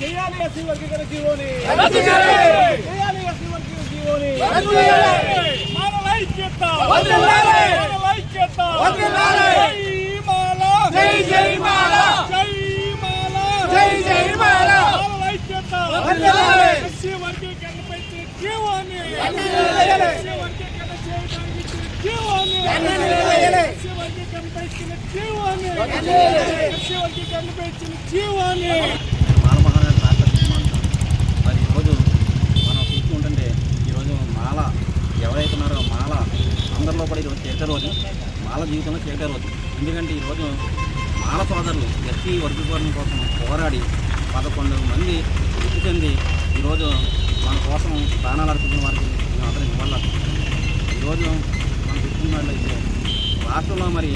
చేయాలి. ఎస్సీ వర్గీకరణ జీవోని రద్దు చేయాలి. జై జై మాల. జై మాల జై జై మాల. ఎస్సీ వర్గీకరణపై జీవోని ఎస్సీ వర్గీకరణ చేయడానికి జీవోని ఎస్సీ వర్గీకరణపై జీవోని ఎస్సీ వర్గీకరణపై జీవోని మాల మహారాజు మాట్లాడుతున్నాం మరి ఈరోజు మనం చూసుకుంటుంటే ఈరోజు మాల ఎవరైతే ఉన్నారో మాల అందరిలో కూడా ఈరోజు మాల జీవితంలో చేసే రోజు ఎందుకంటే ఈరోజు మాల సోదరులు ఎస్సీ వర్గీకరణ కోసం పోరాడి పదకొండు మంది వృద్ధి చెంది ఈరోజు మన కోసం ప్రాణాలు అర్పించిన వారికి మేము అందరం ఇవ్వాలి? ఈరోజు మనం చూసుకున్నట్లయితే రాష్ట్రంలో మరి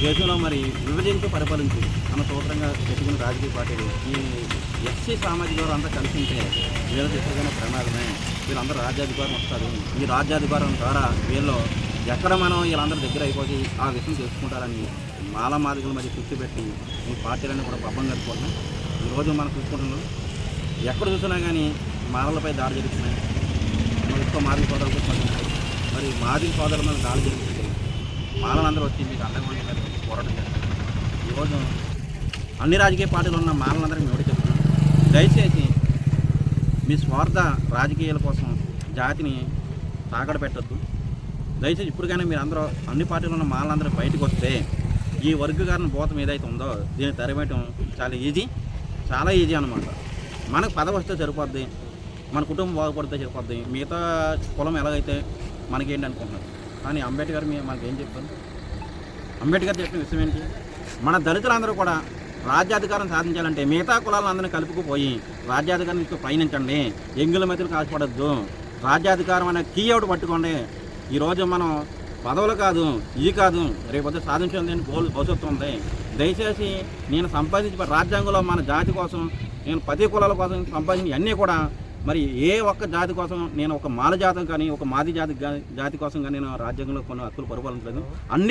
దేశంలో మరి విభజించి పరిపాలించి అన్న సూత్రంగా పెట్టుకున్న రాజకీయ పార్టీలు ఈ ఎస్సీ సామాజిక వారు అంతా కలిసి ఉంటే వీళ్ళ ఎప్పుడైనా ప్రమాదమే. వీళ్ళందరూ రాజ్యాధికారం వస్తారు. ఈ రాజ్యాధికారం ద్వారా వీళ్ళు ఎక్కడ మనం వీళ్ళందరి దగ్గర అయిపోయి ఆ విషయం తెలుసుకుంటారని మాల మాదిగల మధ్య కూర్చోబెట్టి ఈ పార్టీలన్నీ కూడా పబ్బం కట్టుకుంటున్నాం. ఈరోజు మనం చూసుకుంటున్నాం. ఎక్కడ చూసినా కానీ మాలలపై దాడి జరుగుతున్నాయి. మరి ఎక్కువ మాదిరి సోదరులు స్పందించాయి మరి మాదిరి సోదరుల మీద దాడి జరుగుతుంది మాలలందరూ వచ్చి మీకు అండగా ఉండే పోరాటం చేస్తున్నారు. ఈరోజు అన్ని రాజకీయ పార్టీలు ఉన్న మాలలందరికీ మేము చెప్తున్నాం. దయచేసి మీ స్వార్థ రాజకీయాల కోసం జాతిని తాగడ పెట్టద్దు. దయచేసి ఇప్పటికైనా మీరు అందరూ అన్ని పార్టీలు ఉన్న మాలందరూ బయటకు వస్తే ఈ వర్గీకరణ భూతం ఏదైతే ఉందో దీన్ని తరిమేయటం చాలా ఈజీ చాలా ఈజీ అనమాట మనకు పదవి వస్తే సరిపోద్ది మన కుటుంబం బాగుపడితే సరిపోద్ది మిగతా కులం ఎలాగైతే మనకేంటి అనుకుంటున్నారు? కానీ అంబేద్కర్ మీ మనకేం ఏం అంబేద్కర్ చెప్పిన విషయం ఏంటి? మన దళితులందరూ కూడా రాజ్యాధికారం సాధించాలంటే మిగతా కులాలందరినీ కలుపుకుపోయి రాజ్యాధికారం తీసుకు పయనించండి ఎంగుల మధ్యలో కాల్చపడద్దు రాజ్యాధికారం అనే కీ ఒకటి పట్టుకోండి ఈరోజు మనం పదవులు కాదు ఇది కాదు రేపొద్దు సాధించిందని అని గోల్ భవిష్యత్తు ఉంది. దయచేసి నేను సంపాదించిన రాజ్యాంగంలో మన జాతి కోసం నేను పది కులాల కోసం సంపాదించిన అన్నీ కూడా మరి ఏ ఒక్క జాతి కోసం నేను ఒక మాల జాతం కానీ ఒక మాది జాతి జాతి కోసం కానీ నేను రాజ్యాంగంలో కొన్ని హక్కులు పరిపాలించలేదు అన్ని